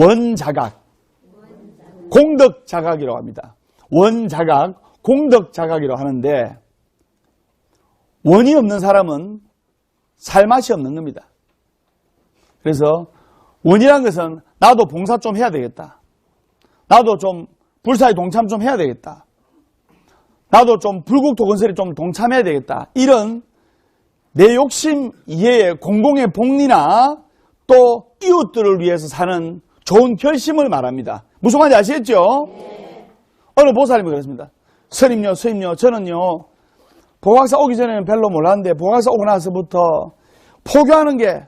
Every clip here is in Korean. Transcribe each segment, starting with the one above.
원자각, 공덕자각이라고 합니다. 원자각, 공덕자각이라고 하는데 원이 없는 사람은 살 맛이 없는 겁니다. 그래서 원이란 것은 나도 봉사 좀 해야 되겠다. 나도 좀 불사에 동참 좀 해야 되겠다. 나도 좀 불국토 건설에 좀 동참해야 되겠다. 이런 내 욕심 이외에 공공의 복리나 또 이웃들을 위해서 사는 좋은 결심을 말합니다. 무슨 말인지 아시겠죠? 어느 보살님이 그랬습니다. 스님요, 스님요, 저는요, 보각사 오기 전에는 별로 몰랐는데, 보각사 오고 나서부터 포교하는 게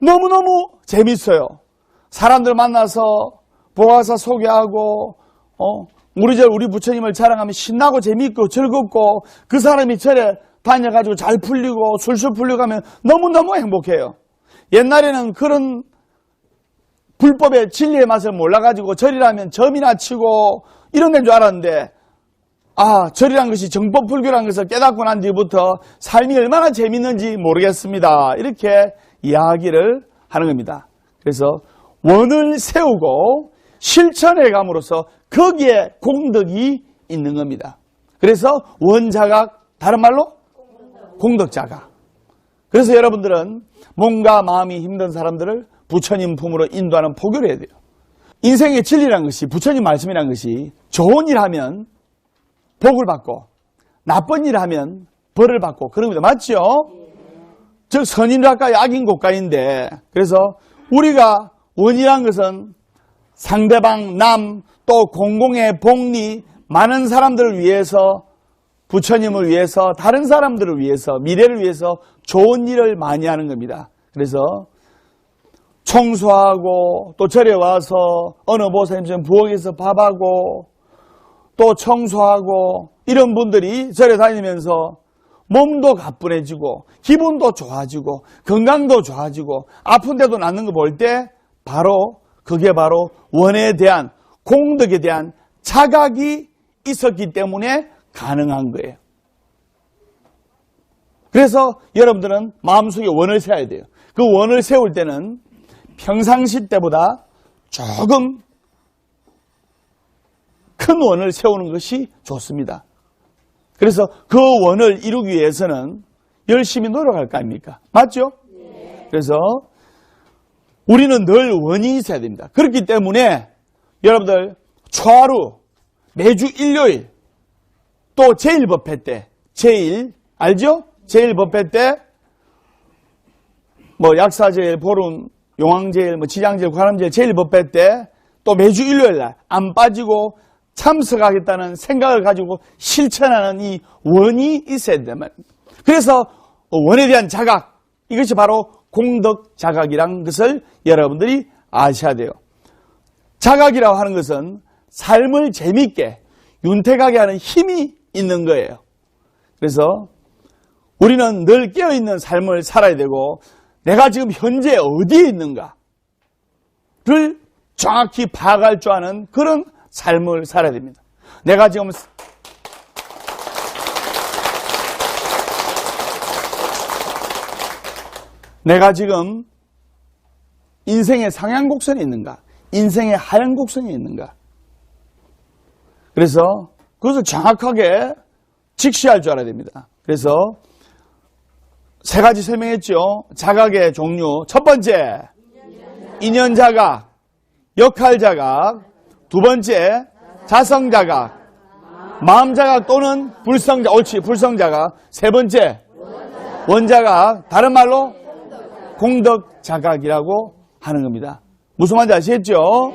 너무너무 재밌어요. 사람들 만나서 보각사 소개하고, 어, 우리 절, 우리 부처님을 자랑하면 신나고 재밌고 즐겁고, 그 사람이 절에 다녀가지고 잘 풀리고 술술 하면 너무너무 행복해요. 옛날에는 그런 불법의 진리의 맛을 몰라가지고 절이라면 점이나 치고 이런 데인 줄 알았는데 아 절이란 것이 정법 불교란 것을 깨닫고 난 뒤부터 삶이 얼마나 재밌는지 모르겠습니다. 이렇게 이야기를 하는 겁니다. 그래서 원을 세우고 실천해 감으로써 거기에 공덕이 있는 겁니다. 그래서 원자각 다른 말로 공덕자각. 그래서 여러분들은 몸과 마음이 힘든 사람들을 부처님 품으로 인도하는 포교를 해야 돼요. 인생의 진리란 것이 부처님 말씀이란 것이 좋은 일 하면 복을 받고 나쁜 일 하면 벌을 받고 그런 겁니다. 맞죠? 즉 선인각과 악인 고가인데 그래서 우리가 원이란 것은 상대방 남 또 공공의 복리 많은 사람들을 위해서 부처님을 위해서 다른 사람들을 위해서 미래를 위해서 좋은 일을 많이 하는 겁니다. 그래서 청소하고 또 절에 와서 어느 보살님처럼 부엌에서 밥하고 또 청소하고 이런 분들이 절에 다니면서 몸도 가뿐해지고 기분도 좋아지고 건강도 좋아지고 아픈데도 낫는 거 볼 때 바로 그게 바로 원에 대한 공덕에 대한 자각이 있었기 때문에 가능한 거예요. 그래서 여러분들은 마음속에 원을 세워야 돼요. 그 원을 세울 때는 평상시 때보다 조금 큰 원을 세우는 것이 좋습니다. 그래서 그 원을 이루기 위해서는 열심히 노력할 거 아닙니까? 맞죠? 그래서 우리는 늘 원이 있어야 됩니다. 그렇기 때문에 여러분들 초하루 매주 일요일 또 제1법회 때 제1 알죠? 제1법회 때 뭐 약사제일, 보름, 용왕제일, 뭐 지장제일, 관암제일 제1법회 때 또 매주 일요일 날 안 빠지고 참석하겠다는 생각을 가지고 실천하는 이 원이 있어야 된단 말입니다. 그래서 원에 대한 자각 이것이 바로 공덕 자각이란 것을 여러분들이 아셔야 돼요. 자각이라고 하는 것은 삶을 재밌게 윤택하게 하는 힘이 있는 거예요. 그래서 우리는 늘 깨어있는 삶을 살아야 되고 내가 지금 현재 어디에 있는가를 정확히 파악할 줄 아는 그런 삶을 살아야 됩니다. 내가 지금 내가 지금 인생의 상향곡선에 있는가? 인생의 하향곡선에 있는가? 그래서 그것을 정확하게 직시할 줄 알아야 됩니다. 그래서 세 가지 설명했죠. 자각의 종류. 첫 번째, 인연 자각, 역할 자각. 두 번째, 자성 자각, 마음 자각 또는 불성 자각. 옳지, 불성 자각. 세 번째, 원 자각. 다른 말로 공덕 자각이라고 하는 겁니다. 무슨 말인지 아시겠죠?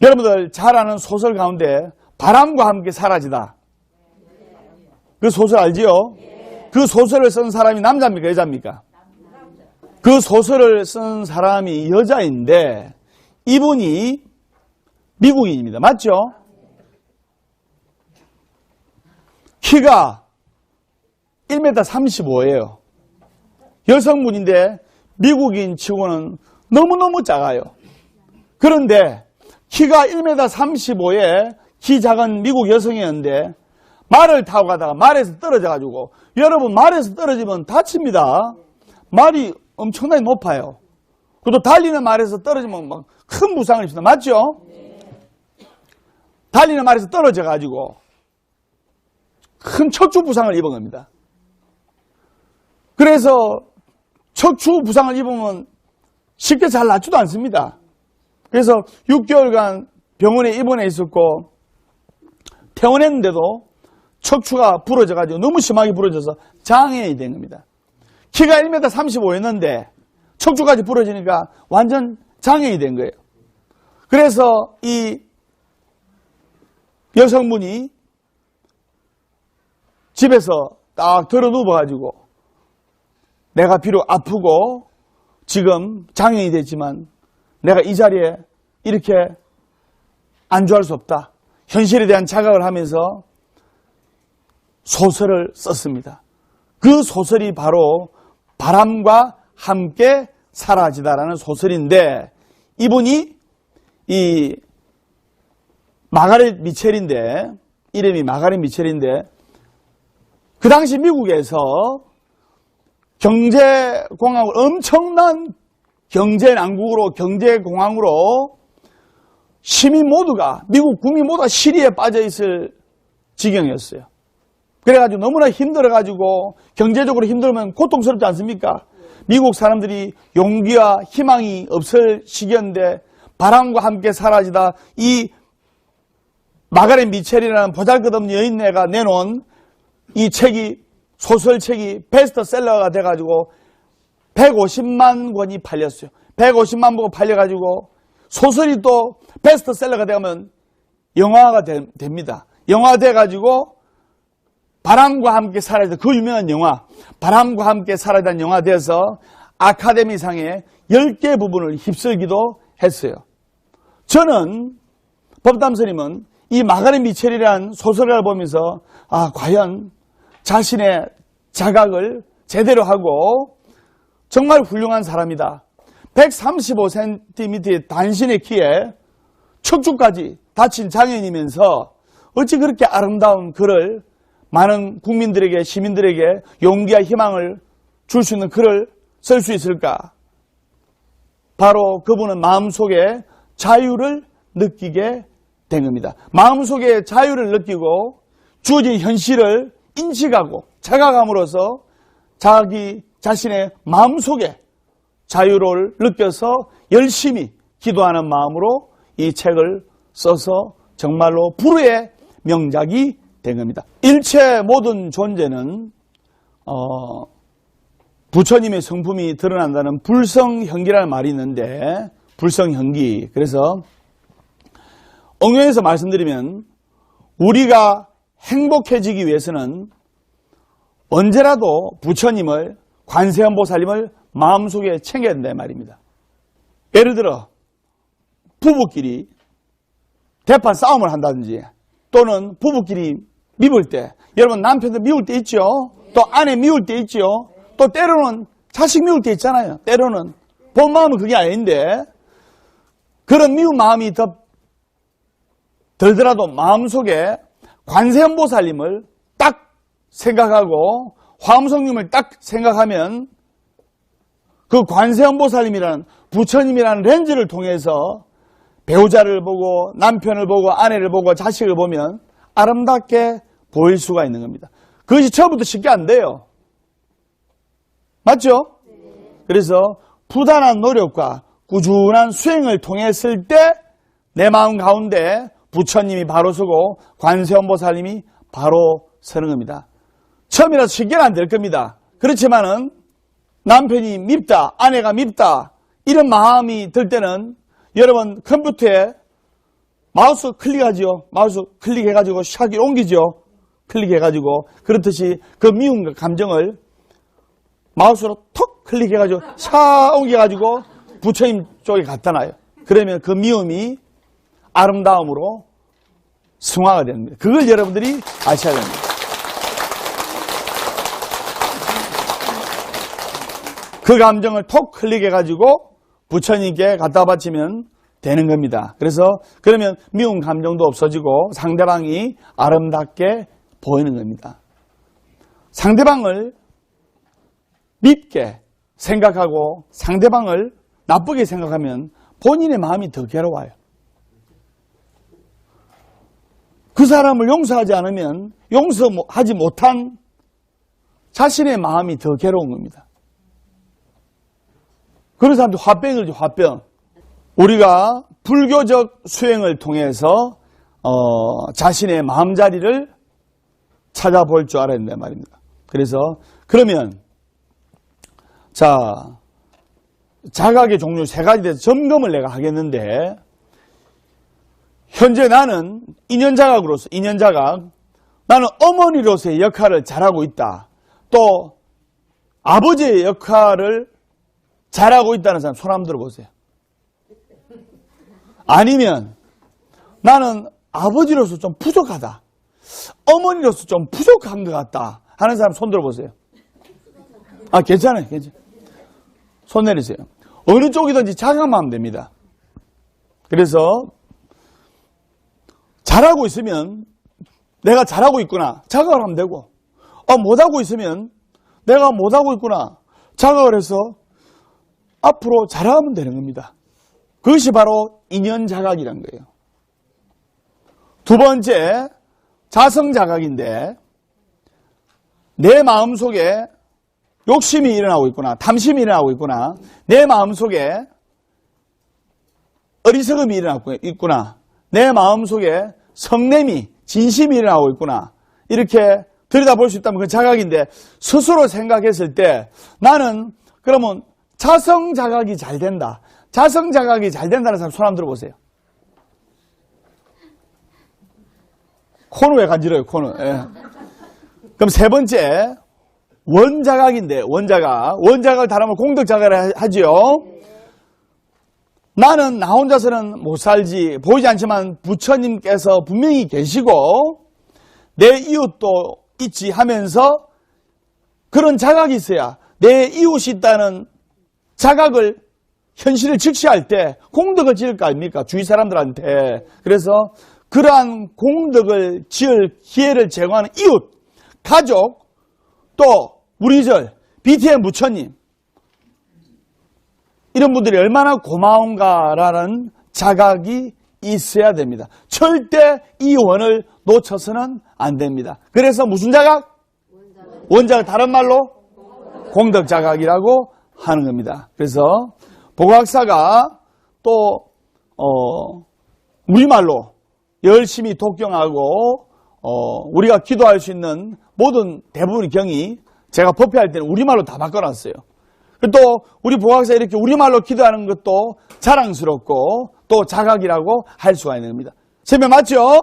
여러분들 잘 아는 소설 가운데 바람과 함께 사라지다. 그 소설 알지요? 그 소설을 쓴 사람이 남자입니까? 여자입니까? 그 소설을 쓴 사람이 여자인데 이분이 미국인입니다. 맞죠? 키가 1m 35예요. 여성분인데 미국인 치고는 너무너무 작아요. 그런데 키가 1m 35에 키 작은 미국 여성이었는데 말을 타고 가다가 말에서 떨어져 가지고 여러분 말에서 떨어지면 다칩니다. 말이 엄청나게 높아요. 그것도 달리는 말에서 떨어지면 막 큰 부상을 입습니다. 맞죠? 달리는 말에서 떨어져가지고 큰 척추 부상을 입은 겁니다. 그래서 척추 부상을 입으면 쉽게 잘 낫지도 않습니다. 그래서 6개월간 병원에 입원해 있었고 퇴원했는데도 척추가 부러져가지고 너무 심하게 부러져서 장애인이 된 겁니다. 키가 1m 35였는데 척추까지 부러지니까 완전 장애인이 된 거예요. 그래서 이 여성분이 집에서 딱 들어 누워가지고 내가 비록 아프고 지금 장애인이 됐지만 내가 이 자리에 이렇게 안주할 수 없다. 현실에 대한 자각을 하면서 소설을 썼습니다. 그 소설이 바로 바람과 함께 사라지다라는 소설인데 이분이 이 마가렛 미첼인데 이름이 마가렛 미첼인데 그 당시 미국에서 경제공황을 엄청난 경제난국으로 경제공황으로 시민 모두가 미국 국민 모두가 시리에 빠져 있을 지경이었어요. 그래가지고 너무나 힘들어가지고 경제적으로 힘들면 고통스럽지 않습니까? 미국 사람들이 용기와 희망이 없을 시기였는데 바람과 함께 사라지다 이 마가렛 미첼이라는 보잘것없는 여인네가 내놓은 이 책이 소설책이 베스트셀러가 돼가지고 150만 권이 팔렸어요. 150만 권 팔려가지고 소설이 또 베스트셀러가 되면 영화가 되, 됩니다. 영화 돼가지고 바람과 함께 살아야 그 유명한 영화 바람과 함께 살아야 영화 돼서 아카데미상의 10개 부분을 휩쓸기도 했어요. 저는 법담스님은 이 마가렛 미첼이라는 소설을 보면서 아 과연 자신의 자각을 제대로 하고 정말 훌륭한 사람이다. 135cm의 단신의 키에 척추까지 다친 장애인이면서 어찌 그렇게 아름다운 글을 많은 국민들에게 시민들에게 용기와 희망을 줄 수 있는 글을 쓸 수 있을까? 바로 그분은 마음속에 자유를 느끼게 된 겁니다. 마음속에 자유를 느끼고 주어진 현실을 인식하고 자각함으로써 자기 자신의 마음속에 자유를 느껴서 열심히 기도하는 마음으로 이 책을 써서 정말로 불후의 명작이 된 겁니다. 일체 모든 존재는 어, 부처님의 성품이 드러난다는 불성형기라는 말이 있는데 불성형기 그래서 엉뚱해서 말씀드리면 우리가 행복해지기 위해서는 언제라도 부처님을 관세음보살님을 마음속에 챙겨야 된다 말입니다. 예를 들어 부부끼리 대판 싸움을 한다든지 또는 부부끼리 미울 때 여러분 남편도 미울 때 있죠. 또 아내 미울 때 있죠. 또 때로는 자식 미울 때 있잖아요. 때로는 본 마음은 그게 아닌데 그런 미운 마음이 더 들더라도 마음속에 관세음보살님을 딱 생각하고 화엄성님을 딱 생각하면 그 관세음보살님이라는 부처님이라는 렌즈를 통해서 배우자를 보고 남편을 보고 아내를 보고 자식을 보면 아름답게 보일 수가 있는 겁니다. 그것이 처음부터 쉽게 안 돼요. 맞죠? 그래서 부단한 노력과 꾸준한 수행을 통했을 때 내 마음 가운데 부처님이 바로 서고 관세음보살님이 바로 서는 겁니다. 처음이라서 쉽게는 안 될 겁니다. 그렇지만은 남편이 밉다, 아내가 밉다 이런 마음이 들 때는 여러분 컴퓨터에 마우스 클릭하지요. 마우스 클릭해가지고 샥이 옮기죠. 클릭해 가지고 그렇듯이 그 미운 감정을 마우스로 톡 클릭해 가지고 샥 옮겨 가지고 부처님 쪽에 갖다 놔요. 그러면 그 미움이 아름다움으로 승화가 됩니다. 그걸 여러분들이 아셔야 됩니다. 그 감정을 톡 클릭해 가지고 부처님께 갖다 바치면 되는 겁니다. 그래서 그러면 미운 감정도 없어지고 상대방이 아름답게 보이는 겁니다. 상대방을 밉게 생각하고 상대방을 나쁘게 생각하면 본인의 마음이 더 괴로워요. 그 사람을 용서하지 않으면 용서하지 못한 자신의 마음이 더 괴로운 겁니다. 그런 사람들 화병을 화병. 우리가 불교적 수행을 통해서 어, 자신의 마음자리를 찾아볼 줄 알아야 된단 말입니다. 그래서 그러면 자 자각의 종류 세 가지 대해서 점검을 내가 하겠는데 현재 나는 인연 자각으로서 인연 자각 나는 어머니로서의 역할을 잘하고 있다. 또 아버지의 역할을 잘하고 있다는 사람 손 한번 들어보세요. 아니면 나는 아버지로서 좀 부족하다. 어머니로서 좀 부족한 것 같다. 하는 사람 손 들어보세요. 아, 괜찮아요. 괜찮아요. 손 내리세요. 어느 쪽이든지 자각만 하면 됩니다. 그래서 잘하고 있으면 내가 잘하고 있구나. 자각을 하면 되고, 아, 못하고 있으면 내가 못하고 있구나. 자각을 해서 앞으로 잘하면 되는 겁니다. 그것이 바로 인연 자각이란 거예요. 두 번째, 자성자각인데, 내 마음속에 욕심이 일어나고 있구나, 탐심이 일어나고 있구나, 내 마음속에 어리석음이 일어나고 있구나, 내 마음속에 성냄이, 진심이 일어나고 있구나, 이렇게 들여다볼 수 있다면 그 자각인데, 스스로 생각했을 때 나는 그러면 자성자각이 잘 된다. 자성자각이 잘 된다는 사람 손 한번 들어보세요. 코는 왜 간지러요, 코는? 예. 그럼 세 번째, 원자각인데, 원자각. 원자각을 다루면 공덕자각을 하지요. 나는 나 혼자서는 못 살지. 보이지 않지만 부처님께서 분명히 계시고, 내 이웃도 있지 하면서 그런 자각이 있어야 내 이웃이 있다는 자각을 현실을 직시할 때 공덕을 지을 거 아닙니까? 주위 사람들한테. 그래서 그러한 공덕을 지을 기회를 제공하는 이웃, 가족, 또 우리 절, BTM 부처님 이런 분들이 얼마나 고마운가라는 자각이 있어야 됩니다. 절대 이 원을 놓쳐서는 안 됩니다. 그래서 무슨 자각? 원자각 다른 말로 공덕 자각이라고 하는 겁니다. 그래서 보각사가 또 어, 우리말로 열심히 독경하고 어, 우리가 기도할 수 있는 모든 대부분의 경이 제가 법회할 때는 우리말로 다 바꿔놨어요. 또 우리 보각사 이렇게 우리말로 기도하는 것도 자랑스럽고 또 자각이라고 할 수가 있는 겁니다. 세면 맞죠?